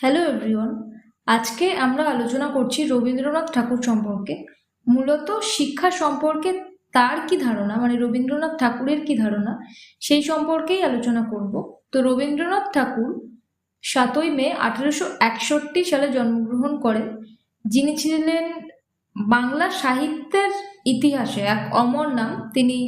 Hello everyone আজকে আমরা আলোচনা করছি রবীন্দ্রনাথ ঠাকুর সম্পর্কে। মূলত শিক্ষা সম্পর্কে তার কি ধারণা মানে রবীন্দ্রনাথ ঠাকুরের কি ধারণা, সেই সম্পর্কেই আলোচনা করব। তো রবীন্দ্রনাথ ঠাকুর সাতই মে আঠেরোশো একষট্টি সালে জন্মগ্রহণ করেন, যিনি ছিলেন বাংলা সাহিত্যের ইতিহাসে এক অমর নাম। তিনি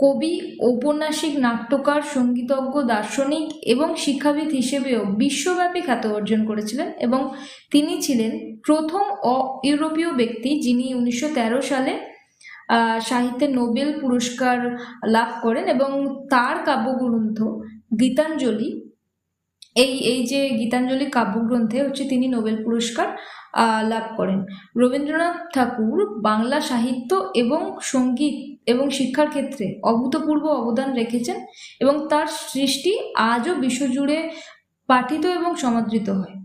কবি, ঔপন্যাসিক, নাট্যকার, সঙ্গীতজ্ঞ, দার্শনিক এবং শিক্ষাবিদ হিসেবেও বিশ্বব্যাপী খ্যাত অর্জন করেছিলেন এবং তিনি ছিলেন প্রথম অ ইউরোপীয় ব্যক্তি যিনি উনিশশো তেরো সালে সাহিত্যে নোবেল পুরস্কার লাভ করেন এবং তার কাব্যগ্রন্থ গীতাঞ্জলি এই এই যে গীতাঞ্জলি কাব্যগ্রন্থে হচ্ছে তিনি নোবেল পুরস্কার লাভ করেন। রবীন্দ্রনাথ ঠাকুর বাংলা সাহিত্য এবং সংগীত এবং শিক্ষার ক্ষেত্রে অভূতপূর্ব অবদান রেখেছেন এবং তার সৃষ্টি আজও বিশ্বজুড়ে পাঠিত এবং সমাদৃত হয়।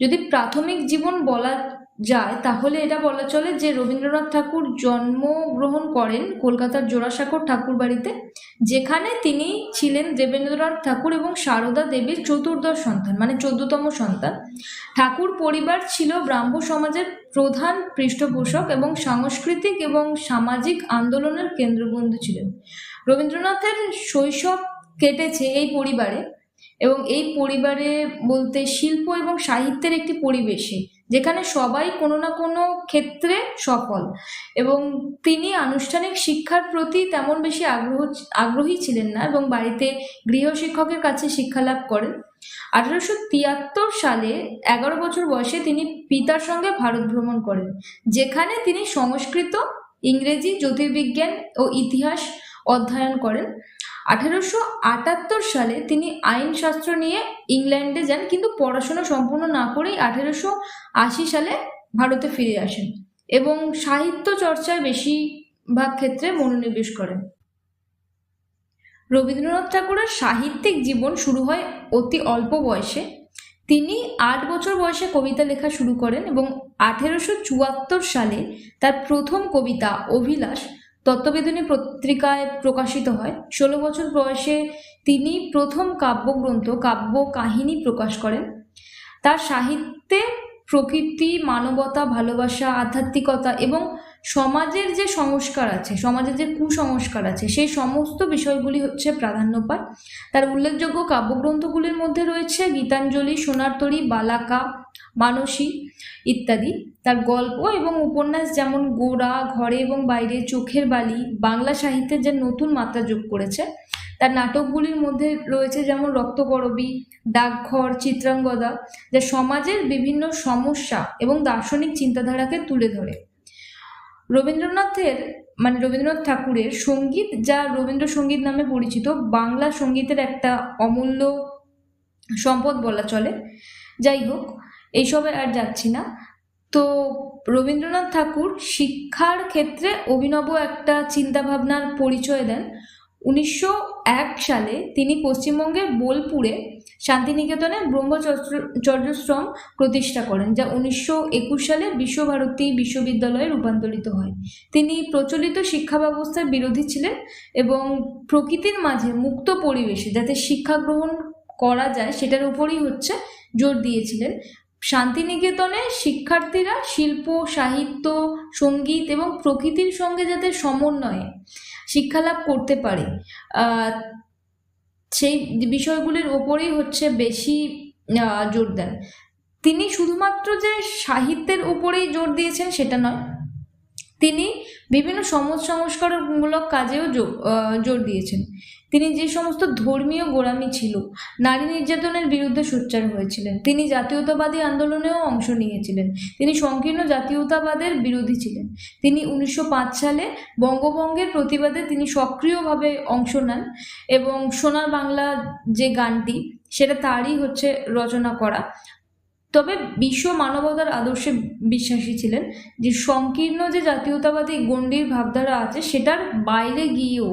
যদি প্রাথমিক জীবন বলা যায়, তাহলে এটা বলা চলে যে রবীন্দ্রনাথ ঠাকুর জন্মগ্রহণ করেন কলকাতার জোড়াসাঁকোর ঠাকুর বাড়িতে যেখানে তিনি ছিলেন দেবেন্দ্রনাথ ঠাকুর এবং সারদা দেবীর চতুর্দশ সন্তান মানে চোদ্দতম সন্তান। ঠাকুর পরিবার ছিল ব্রাহ্ম সমাজের প্রধান পৃষ্ঠপোষক এবং সাংস্কৃতিক এবং সামাজিক আন্দোলনের কেন্দ্রবিন্দু ছিলেন। রবীন্দ্রনাথের শৈশব কেটেছে এই পরিবারে এবং এই পরিবারে বলতে শিল্প এবং সাহিত্যের একটি পরিবেশে। যেখানে সবাই কোনো না কোনো ক্ষেত্রে সফল। এবং তিনি আনুষ্ঠানিক শিক্ষার প্রতি তেমন বেশি আগ্রহ, আগ্রহী ছিলেন না এবং বাড়িতে গৃহশিক্ষকের কাছে শিক্ষা লাভ করেন। আঠারোশো তিয়াত্তর সালে এগারো বছর বয়সে তিনি পিতার সঙ্গে ভারত ভ্রমণ করেন, যেখানে তিনি সংস্কৃত, ইংরেজি, জ্যোতির্বিজ্ঞান ও ইতিহাস অধ্যয়ন করেন। আঠেরোশো আটাত্তর সালে তিনি আইনশাস্ত্র নিয়ে ইংল্যান্ডে যান, কিন্তু পড়াশোনা সম্পূর্ণ না করেই আঠেরোশো আশি সালে ভারতে ফিরে আসেন এবং সাহিত্য চর্চায় বেশিরভাগ ক্ষেত্রে মনোনিবেশ করেন। রবীন্দ্রনাথ ঠাকুরের সাহিত্যিক জীবন শুরু হয় অতি অল্প বয়সে। তিনি আট বছর বয়সে কবিতা লেখা শুরু করেন এবং আঠেরোশো চুয়াত্তর সালে তার প্রথম কবিতা অভিলাষ তত্ত্ববেদিনী পত্রিকায় প্রকাশিত হয়। ষোলো বছর বয়সে তিনি প্রথম কাব্যগ্রন্থ কাব্য কাহিনী প্রকাশ করেন। তার সাহিত্যে প্রকৃতি, মানবতা, ভালোবাসা, আধ্যাত্মিকতা এবং সমাজের যে সংস্কার আছে, সমাজের যে কুসংস্কার আছে সেই সমস্ত বিষয়গুলি হচ্ছে প্রাধান্য পায়। তার উল্লেখযোগ্য কাব্যগ্রন্থগুলির মধ্যে রয়েছে গীতাঞ্জলি, সোনারতরী, বালাকা মানসী ইত্যাদি। তার গল্প এবং উপন্যাস যেমন গোড়া, ঘরে এবং বাইরে, চোখের বালি, বাংলা সাহিত্যের যে নতুন মাত্রা যোগ করেছে, তার নাটকগুলির মধ্যে রয়েছে যেমন রক্তকরবী ডাকঘর, চিত্রাঙ্গদা, যা সমাজের বিভিন্ন সমস্যা এবং দার্শনিক চিন্তাধারাকে তুলে ধরে। রবীন্দ্রনাথের মানে রবীন্দ্রনাথ ঠাকুরের সংগীত, যা রবীন্দ্রসঙ্গীত নামে পরিচিত, বাংলা সঙ্গীতের একটা অমূল্য সম্পদ বলা চলে। যাই হোক এইসবে আর যাচ্ছি না। তো রবীন্দ্রনাথ ঠাকুর শিক্ষার ক্ষেত্রে অভিনব একটা চিন্তাভাবনার পরিচয় দেন। উনিশশো এক সালে তিনি পশ্চিমবঙ্গের বোলপুরে শান্তিনিকেতনে ব্রহ্মচর্যশ্রম প্রতিষ্ঠা করেন, যা উনিশশো একুশ সালে বিশ্বভারতী বিশ্ববিদ্যালয়ে রূপান্তরিত হয়। তিনি প্রচলিত শিক্ষা ব্যবস্থার বিরোধী ছিলেন এবং প্রকৃতির মাঝে মুক্ত পরিবেশে যাতে শিক্ষা গ্রহণ করা যায়, সেটার উপরই হচ্ছে জোর দিয়েছিলেন। শান্তিনিকেতনে শিক্ষার্থীরা শিল্প, সাহিত্য, সংগীত এবং প্রকৃতির সঙ্গে যাতে সমন্বয়ে শিক্ষালাভ করতে পারে সেই বিষয়গুলির ওপরেই হচ্ছে বেশি জোর দেন। তিনি শুধুমাত্র যে সাহিত্যের উপরেই জোর দিয়েছেন সেটা নয়, তিনি বিভিন্ন সমাজ সংস্কারমূলক কাজেও জোর দিয়েছেন। তিনি যে সমস্ত ধর্মীয় গোড়ামি ছিল, নারী নির্যাতনের বিরুদ্ধে সোচ্চার হয়েছিলেন। তিনি জাতীয়তাবাদী আন্দোলনেও অংশ নিয়েছিলেন। তিনি সংকীর্ণ জাতীয়তাবাদের বিরোধী ছিলেন। তিনি উনিশশো পাঁচ সালে বঙ্গভঙ্গের প্রতিবাদে তিনি সক্রিয়ভাবে অংশ নেন এবং সোনার বাংলা যে গানটি, সেটা তারই হচ্ছে রচনা করা। তবে বিশ্ব মানবতার আদর্শে বিশ্বাসী ছিলেন যে সংকীর্ণ যে জাতীয়তাবাদী গণ্ডির ভাবধারা আছে সেটার বাইরে গিয়েও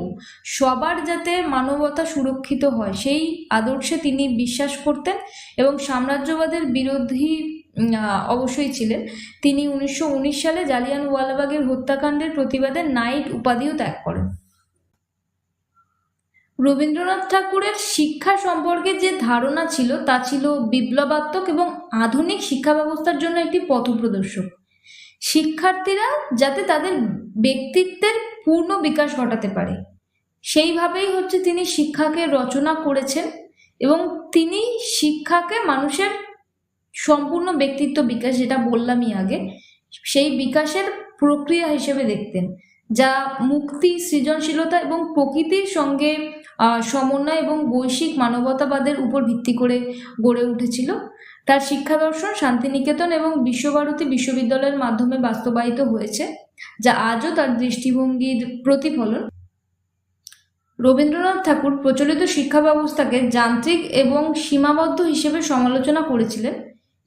সবার যাতে মানবতা সুরক্ষিত হয়, সেই আদর্শে তিনি বিশ্বাস করতেন এবং সাম্রাজ্যবাদের বিরোধী অবশ্যই ছিলেন। তিনি উনিশশো উনিশ সালে জালিয়ানওয়ালাবাগের হত্যাকাণ্ডের প্রতিবাদে নাইট উপাধিও ত্যাগ করেন। রবীন্দ্রনাথ ঠাকুরের শিক্ষা সম্পর্কে যে ধারণা ছিল তা ছিল বিপ্লবাত্মক এবং আধুনিক শিক্ষা ব্যবস্থার জন্য একটি পথপ্রদর্শক। শিক্ষার্থীরা যাতে তাদের ব্যক্তিত্বের পূর্ণ বিকাশ ঘটাতে পারে। সেইভাবেই হচ্ছে তিনি শিক্ষাকে রচনা করেছেন এবং তিনি শিক্ষাকে মানুষের সম্পূর্ণ ব্যক্তিত্ব বিকাশ যেটা বললামই আগে, সেই বিকাশের প্রক্রিয়া হিসেবে দেখতেন, যা মুক্তি, সৃজনশীলতা এবং প্রকৃতির সঙ্গে সমন্বয় এবং বৈশ্বিক মানবতাবাদের উপর ভিত্তি করে গড়ে উঠেছিল। তার শিক্ষা দর্শন শান্তিনিকেতন এবং বিশ্বভারতী বিশ্ববিদ্যালয়ের মাধ্যমে বাস্তবায়িত হয়েছে, যা আজও তার দৃষ্টিভঙ্গির প্রতিফলন। রবীন্দ্রনাথ ঠাকুর প্রচলিত শিক্ষা ব্যবস্থাকে যান্ত্রিক এবং সীমাবদ্ধ হিসেবে সমালোচনা করেছিলেন।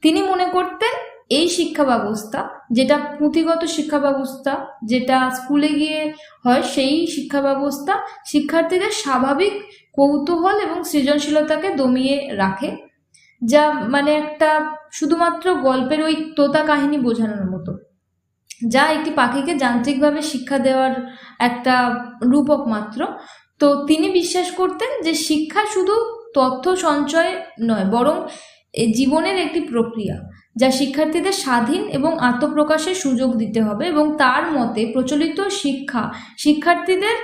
তিনি মনে করতেন এই শিক্ষা ব্যবস্থা, যেটা পুঁথিগত শিক্ষা ব্যবস্থা, যেটা স্কুলে গিয়ে হয় সেই শিক্ষা ব্যবস্থা শিক্ষার্থীদের স্বাভাবিক কৌতূহল এবং সৃজনশীলতাকে দমিয়ে রাখে। যা মানে একটা শুধুমাত্র গল্পের ওই তোতা কাহিনী বোঝানোর মতো। যা একটি পাখিকে যান্ত্রিকভাবে শিক্ষা দেওয়ার একটা রূপক মাত্র। তো তিনি বিশ্বাস করতেন যে শিক্ষা শুধু তথ্য সঞ্চয় নয়, বরং জীবনের একটি প্রক্রিয়া। যা শিক্ষার্থীদের স্বাধীন এবং আত্মপ্রকাশের সুযোগ দিতে হবে এবং তার মতে প্রচলিত শিক্ষা শিক্ষার্থীদের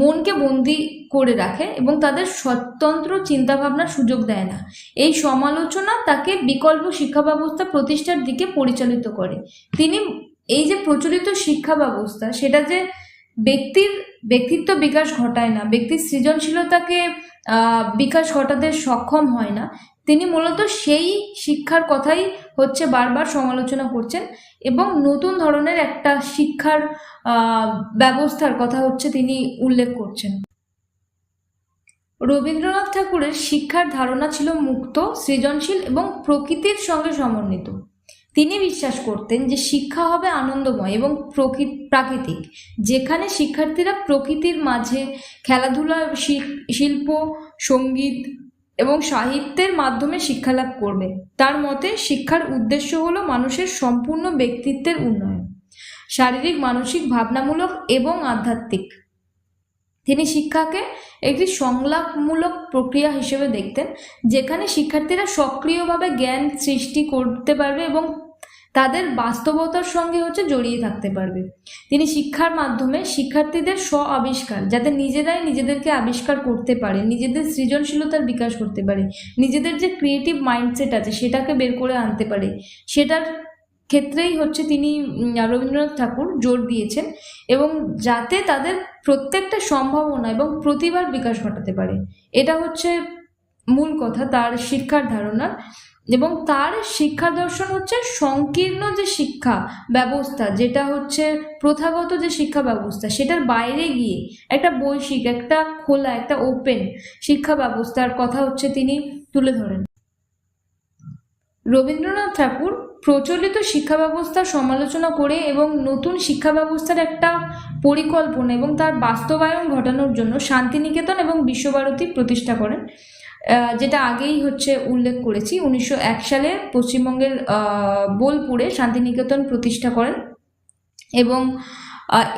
মনকে বন্দি করে রাখে এবং তাদের স্বতন্ত্র চিন্তাভাবনার সুযোগ দেয় না। এই সমালোচনা তাকে বিকল্প শিক্ষা ব্যবস্থা প্রতিষ্ঠার দিকে পরিচালিত করে। তিনি এই যে প্রচলিত শিক্ষা ব্যবস্থা সেটা যে ব্যক্তির ব্যক্তিত্ব বিকাশ ঘটায় না, ব্যক্তির সৃজনশীলতাকে বিকাশ ঘটাতে সক্ষম হয় না তিনি মূলত সেই শিক্ষার কথাই হচ্ছে বারবার সমালোচনা করছেন এবং নতুন ধরনের একটা শিক্ষার ব্যবস্থার কথা হচ্ছে তিনি উল্লেখ করছেন। রবীন্দ্রনাথ ঠাকুরের শিক্ষার ধারণা ছিল মুক্ত, সৃজনশীল এবং প্রকৃতির সঙ্গে সমন্বিত। তিনি বিশ্বাস করতেন যে শিক্ষা হবে আনন্দময় এবং প্রকৃত প্রাকৃতিক, যেখানে শিক্ষার্থীরা প্রকৃতির মাঝে খেলাধুলা, শিল- শিল্প, সংগীত এবং সাহিত্যের মাধ্যমে শিক্ষালাভ করবে। তার মতে, শিক্ষার উদ্দেশ্য হলো মানুষের সম্পূর্ণ ব্যক্তিত্বের উন্নয়ন, শারীরিক, মানসিক, ভাবনামূলক এবং আধ্যাত্মিক। তিনি শিক্ষাকে একটি সংলাপমূলক প্রক্রিয়া হিসেবে দেখতেন, যেখানে শিক্ষার্থীরা সক্রিয়ভাবে জ্ঞান সৃষ্টি করতে পারবে এবং তাদের বাস্তবতার সঙ্গে হচ্ছে জড়িয়ে থাকতে পারবে। তিনি শিক্ষার মাধ্যমে শিক্ষার্থীদের স্ব আবিষ্কার যাতে নিজেরাই নিজেদেরকে আবিষ্কার করতে পারে, নিজেদের সৃজনশীলতার বিকাশ করতে পারে, নিজেদের যে ক্রিয়েটিভ মাইন্ডসেট আছে সেটাকে বের করে আনতে পারে। সেটার ক্ষেত্রেই হচ্ছে তিনি রবীন্দ্রনাথ ঠাকুর জোর দিয়েছেন এবং যাতে তাদের প্রত্যেকটা সম্ভাবনা এবং প্রতিভার বিকাশ ঘটাতে পারে। এটা হচ্ছে মূল কথা, তার শিক্ষার ধারণা। এবং তার শিক্ষা দর্শন হচ্ছে সংকীর্ণ যে শিক্ষা ব্যবস্থা, যেটা হচ্ছে প্রথাগত যে শিক্ষা ব্যবস্থা, সেটার বাইরে গিয়ে একটা বৈশ্বিক, একটা খোলা, একটা ওপেন শিক্ষা ব্যবস্থার কথা হচ্ছে তিনি তুলে ধরেন। রবীন্দ্রনাথ ঠাকুর প্রচলিত শিক্ষা ব্যবস্থার সমালোচনা করে এবং নতুন শিক্ষা ব্যবস্থার একটা পরিকল্পনা এবং তার বাস্তবায়ন ঘটানোর জন্য শান্তিনিকেতন এবং বিশ্বভারতী প্রতিষ্ঠা করেন। যেটা আগেই হচ্ছে উল্লেখ করেছি, উনিশশো এক সালে পশ্চিমবঙ্গের বোলপুরে শান্তিনিকেতন প্রতিষ্ঠা করেন এবং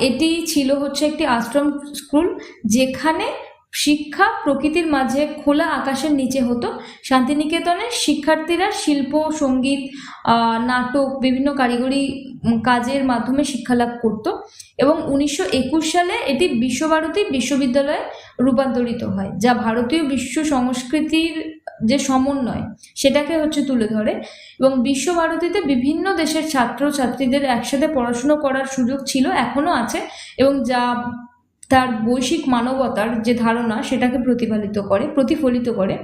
এটি ছিল হচ্ছে একটি আশ্রম স্কুল যেখানে শিক্ষা প্রকৃতির মাঝে খোলা আকাশের নিচে হতো। শান্তিনিকেতনের শিক্ষার্থীরা শিল্প, সংগীত নাটক, বিভিন্ন কারিগরি কাজের মাধ্যমে শিক্ষালাভ করত এবং উনিশশো একুশ সালে এটি বিশ্বভারতী বিশ্ববিদ্যালয়ে রূপান্তরিত হয়, যা ভারতীয় বিশ্ব সংস্কৃতির যে সমন্বয়, সেটাকে হচ্ছে তুলে ধরে এবং বিশ্বভারতীতে বিভিন্ন দেশের ছাত্র ছাত্রীদের একসাথে পড়াশুনো করার সুযোগ ছিল, এখনও আছে এবং যা তার বৈশ্বিক মানবতার যে ধারণা সেটাকে প্রতিফলিত করে প্রতিফলিত করে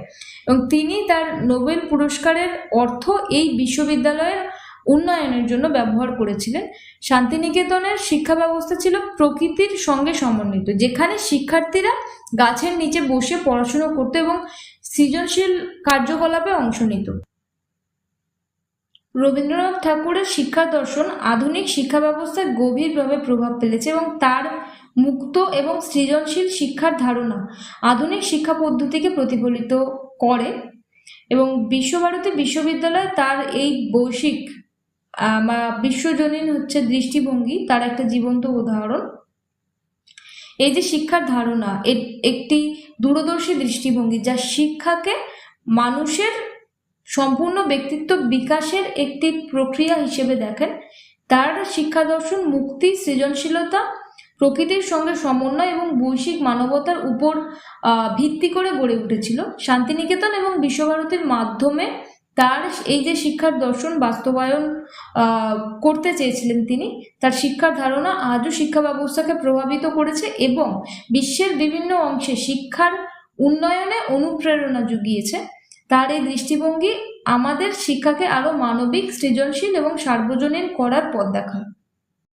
এবং তিনি তার নোবেল পুরস্কারের অর্থ এই বিশ্ববিদ্যালয়ের উন্নয়নের জন্য ব্যবহার করেছিলেন। শান্তিনিকেতনের শিক্ষা ব্যবস্থা ছিল প্রকৃতির সঙ্গে সমন্বিত, যেখানে শিক্ষার্থীরা গাছের নিচে বসে পড়াশুনো করতো এবং সৃজনশীল কার্যকলাপে অংশ নিত। রবীন্দ্রনাথ ঠাকুরের শিক্ষা দর্শন আধুনিক শিক্ষা ব্যবস্থায় গভীরভাবে প্রভাব ফেলেছে এবং তার মুক্ত এবং সৃজনশীল শিক্ষার ধারণা আধুনিক শিক্ষা পদ্ধতিকে প্রতিফলিত করে এবং বিশ্বভারতী বিশ্ববিদ্যালয় তার এই বৈশ্বিক বিশ্বজনীন হচ্ছে দৃষ্টিভঙ্গি, তার একটা জীবন্ত উদাহরণ। এই যে শিক্ষার ধারণা একটি দূরদর্শী দৃষ্টিভঙ্গি যা শিক্ষাকে মানুষের সম্পূর্ণ ব্যক্তিত্ব বিকাশের একটি প্রক্রিয়া হিসেবে দেখেন, তার শিক্ষা দর্শন মুক্তি, সৃজনশীলতা প্রকৃতির সঙ্গে সমন্বয় এবং বৈশ্বিক মানবতার উপর ভিত্তি করে গড়ে উঠেছিল। শান্তিনিকেতন এবং বিশ্বভারতীর মাধ্যমে তার এই যে শিক্ষার দর্শন, বাস্তবায়ন করতে চেয়েছিলেন তিনি, তার শিক্ষার ধারণা আজও শিক্ষা ব্যবস্থাকে প্রভাবিত করেছে এবং বিশ্বের বিভিন্ন অংশে শিক্ষার উন্নয়নে অনুপ্রেরণা জুগিয়েছে। তার এই দৃষ্টিভঙ্গি আমাদের শিক্ষাকে আরও মানবিক, সৃজনশীল এবং সার্বজনীন করার পথ দেখায়।